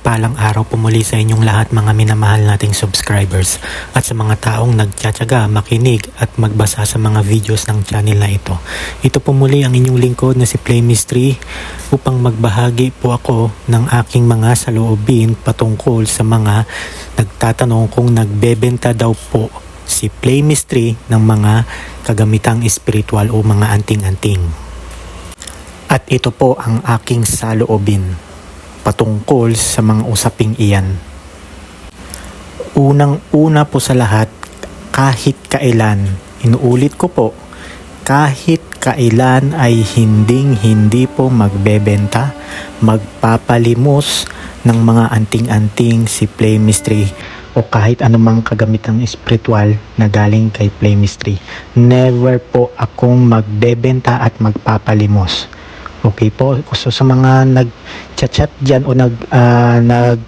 Magandang araw po muli sa inyong lahat mga minamahal nating subscribers at sa mga taong nagtsatsaga, makinig at magbasa sa mga videos ng channel na ito. Ito po muli ang inyong lingkod na si Play Mystery upang magbahagi po ako ng aking mga saloobin patungkol sa mga nagtatanong kung nagbebenta daw po si Play Mystery ng mga kagamitang espiritual o mga anting-anting. At ito po ang aking saloobin patungkol sa mga usaping iyan. Unang-una po sa lahat, kahit kailan, inuulit ko po, kahit kailan ay hinding hindi po magbebenta, magpapalimos ng mga anting-anting si Play Mystery o kahit anumang kagamitang espiritual na galing kay Play Mystery. Never po akong magbebenta at magpapalimos. Okay po. So sa mga nag-chat dyan o nag, uh, nag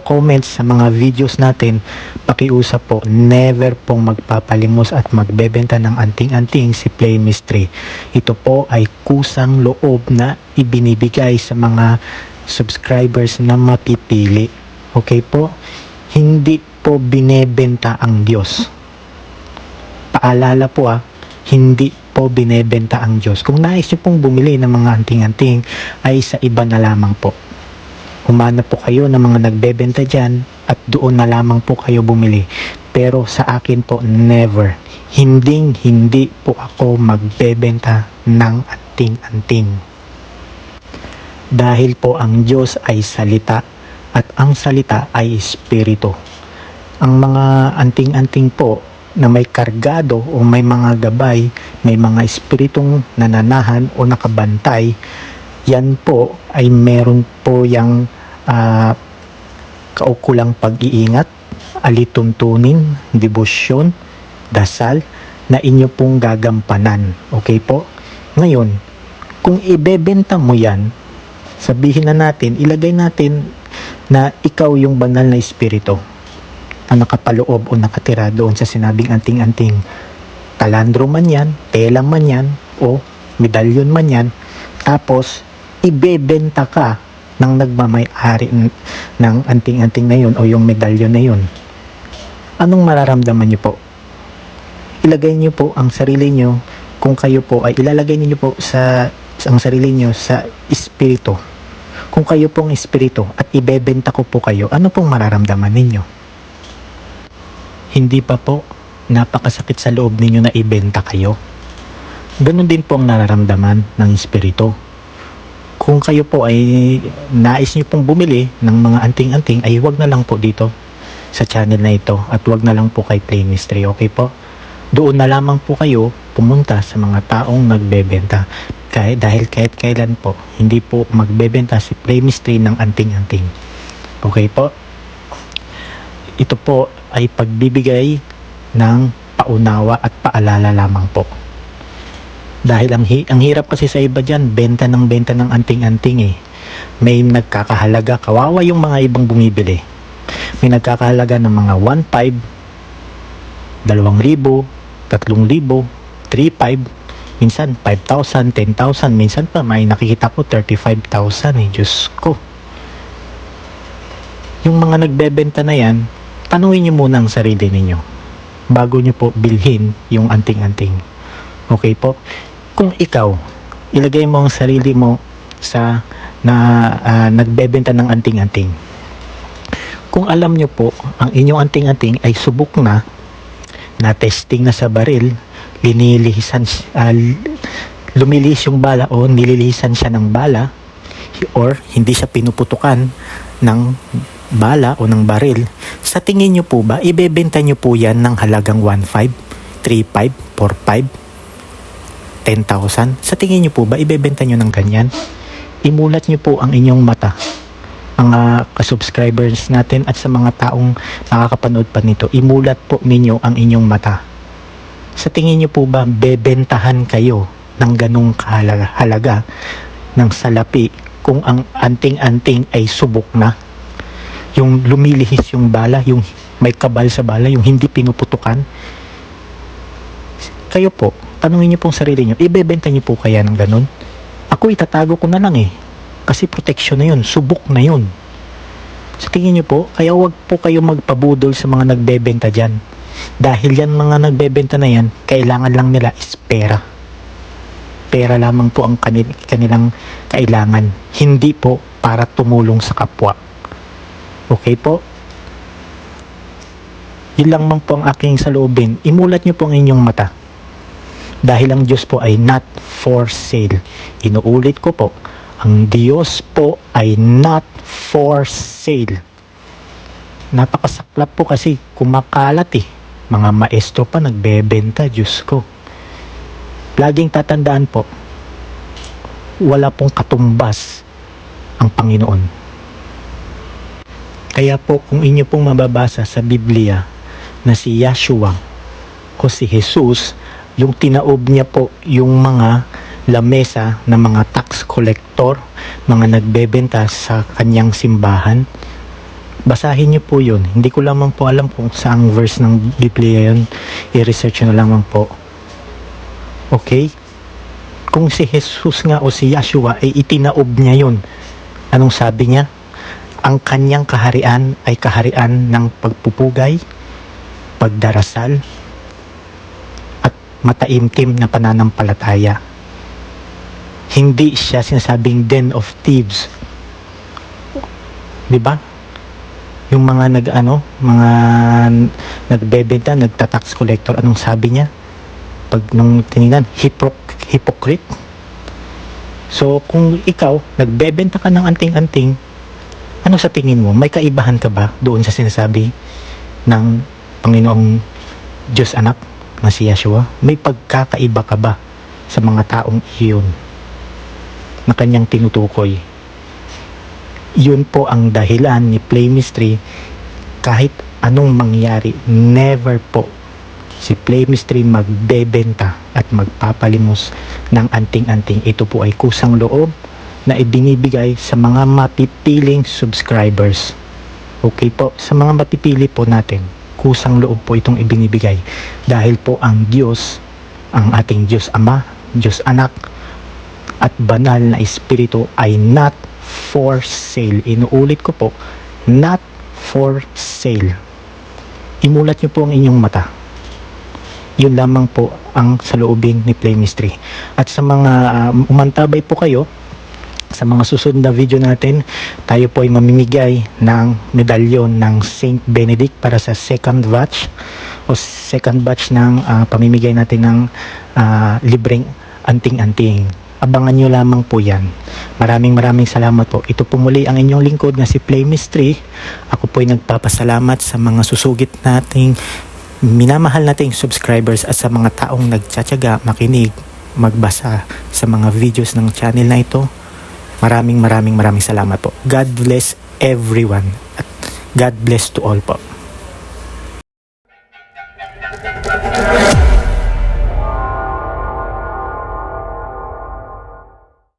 comment sa mga videos natin, pakiusap po, never pong magpapalimos at magbebenta ng anting-anting si Play Mystery. Ito po ay kusang loob na ibinibigay sa mga subscribers na mapipili. Okay po? Hindi po binebenta ang Diyos. Paalala po ah, hindi po binebenta ang Diyos. Kung nais nyo pong bumili ng mga anting-anting ay sa iba na lamang po. Humanap po kayo ng mga nagbebenta dyan at doon na lamang po kayo bumili. Pero sa akin po, never. Hinding hindi po ako magbebenta ng anting-anting. Dahil po ang Diyos ay salita at ang salita ay espiritu. Ang mga anting-anting po na may kargado o may mga gabay, may mga espiritong nananahan o nakabantay, yan po ay meron po yung uh, kaukulang pag-iingat, alituntunin, debosyon, dasal, na inyo pong gagampanan. Okay po? Ngayon, kung ibebenta mo yan, sabihin na natin, ilagay natin na ikaw yung banal na espiritu na nakapaloob o nakatira doon sa sinabing anting-anting. Talandro man yan, tela man yan, o medalyon man yan, tapos ibebenta ka ng nagmamay-ari ng anting-anting na yun o yung medalyon na yun. Anong mararamdaman niyo po? Ilagay niyo po ang sarili niyo kung kayo po ay ilalagay niyo po sa, sa ang sarili niyo sa espiritu. Kung kayo pong espiritu at ibebenta ko po kayo, ano pong mararamdaman ninyo? Hindi pa po napakasakit sa loob ninyo na ibenta kayo. Ganon din po ang nararamdaman ng espiritu. Kung kayo po ay nais nyo pong bumili ng mga anting-anting, ay wag na lang po dito sa channel na ito at wag na lang po kay Play Mystery, okay po? Doon na lamang po kayo pumunta sa mga taong nagbebenta. Kahit, dahil kahit kailan po, hindi po magbebenta si Play Mystery ng anting-anting. Okay po? Ito po ay pagbibigay ng paunawa at paalala lamang po. Dahil ang, hi- ang hirap kasi sa iba dyan, benta ng benta ng anting-anting eh. May nagkakahalaga, kawawa yung mga ibang bumibili. May nagkakahalaga ng mga 1.5, 2,000, 3,000, 3,500, minsan 5,000, 10,000, minsan pa may nakikita ko 35,000 eh, Diyos ko. Yung mga nagbebenta na yan, tanungin niyo muna ang sarili ninyo bago niyo po bilhin yung anting-anting. Okay po? Kung ikaw, ilagay mo ang sarili mo sa na uh, nagbebenta ng anting-anting. Kung alam niyo po, ang inyong anting-anting ay subok na, na testing na sa baril, linilihisan, uh, lumilihis yung bala o nililihisan siya ng bala or hindi siya pinuputukan ng bala o ng baril, sa tingin nyo po ba, ibebenta nyo po yan ng halagang 1.5, 3.5, 4.5, 10,000? Sa tingin nyo po ba, ibebenta nyo ng ganyan? Imulat nyo po ang inyong mata mga kasubscribers natin at sa mga taong nakakapanood pa nito, imulat po ninyo ang inyong mata. Sa tingin nyo po ba, bebentahan kayo ng ganong kahalaga halaga ng salapi kung ang anting-anting ay subok na? Yung lumilihis yung bala, yung may kabal sa bala, yung hindi pinuputukan. Kayo po, tanungin niyo pong sarili niyo, ibebenta niyo po kaya ng ganun? Ako itatago ko na lang eh. Kasi protection na yun, subok na yun. Sa tingin nyo po, kaya wag po kayo magpabudol sa mga nagbebenta dyan. Dahil yan mga nagbebenta na yan, kailangan lang nila is pera. Pera lamang po ang kanil- kanilang kailangan. Hindi po para tumulong sa kapwa. Okay po? Yun lang man po ang aking saloobin. Imulat nyo po ang inyong mata. Dahil ang Diyos po ay not for sale. Inuulit ko po, ang Diyos po ay not for sale. Napakasaklap po kasi kumakalat eh. Mga maestro pa nagbebenta, Diyos ko. Laging tatandaan po, wala pong katumbas ang Panginoon. Kaya po kung inyo pong mababasa sa Biblia na si Yahshua o si Jesus, yung tinaob niya po yung mga lamesa ng mga tax collector, mga nagbebenta sa kanyang simbahan. Basahin niyo po yun. Hindi ko lamang po alam kung saang verse ng Biblia yun. I-research na lamang po. Okay? Kung si Jesus nga o si Yahshua ay itinaob niya yun, anong sabi niya? Ang kanyang kaharian ay kaharian ng pagpupugay, pagdarasal, at mataimtim na pananampalataya. Hindi siya sinasabing den of thieves. 'Di ba? Yung mga nag ano, mga nagbebenta, nagta-tax collector, anong sabi niya? Pag nung tinignan, hipok, hypocrite. So, kung ikaw, nagbebenta ka ng anting-anting, ano sa tingin mo? May kaibahan ka ba doon sa sinasabi ng Panginoong Diyos anak na si Yeshua? May pagkakaiba ka ba sa mga taong iyon na kanyang tinutukoy? Yun po ang dahilan ni Play Mystery kahit anong mangyari, never po si Play Mystery magbebenta at magpapalimos ng anting-anting. Ito po ay kusang loob na ibinibigay sa mga mapipiling subscribers. Okay po, sa mga mapipili po natin, kusang loob po itong ibinibigay. Dahil po ang Diyos, ang ating Diyos Ama, Diyos Anak, at banal na Espiritu ay not for sale. Inuulit ko po, not for sale. Imulat niyo po ang inyong mata. Yun lamang po ang saloobin ni Play Mystery. At sa mga um, umantabay po kayo, sa mga susunod na video natin, tayo po ay mamimigay ng medalyon ng Saint Benedict para sa second batch o second batch ng ah, pamimigay natin ng ah, libreng anting-anting. Abangan nyo lamang po yan. Maraming maraming salamat po. Ito po muli ang inyong lingkod na si Play Mystery. Ako po ay nagpapasalamat sa mga susugit nating minamahal nating subscribers at sa mga taong nagtsatsaga, makinig, magbasa sa mga videos ng channel na ito. Maraming maraming maraming salamat po. God bless everyone God bless to all po.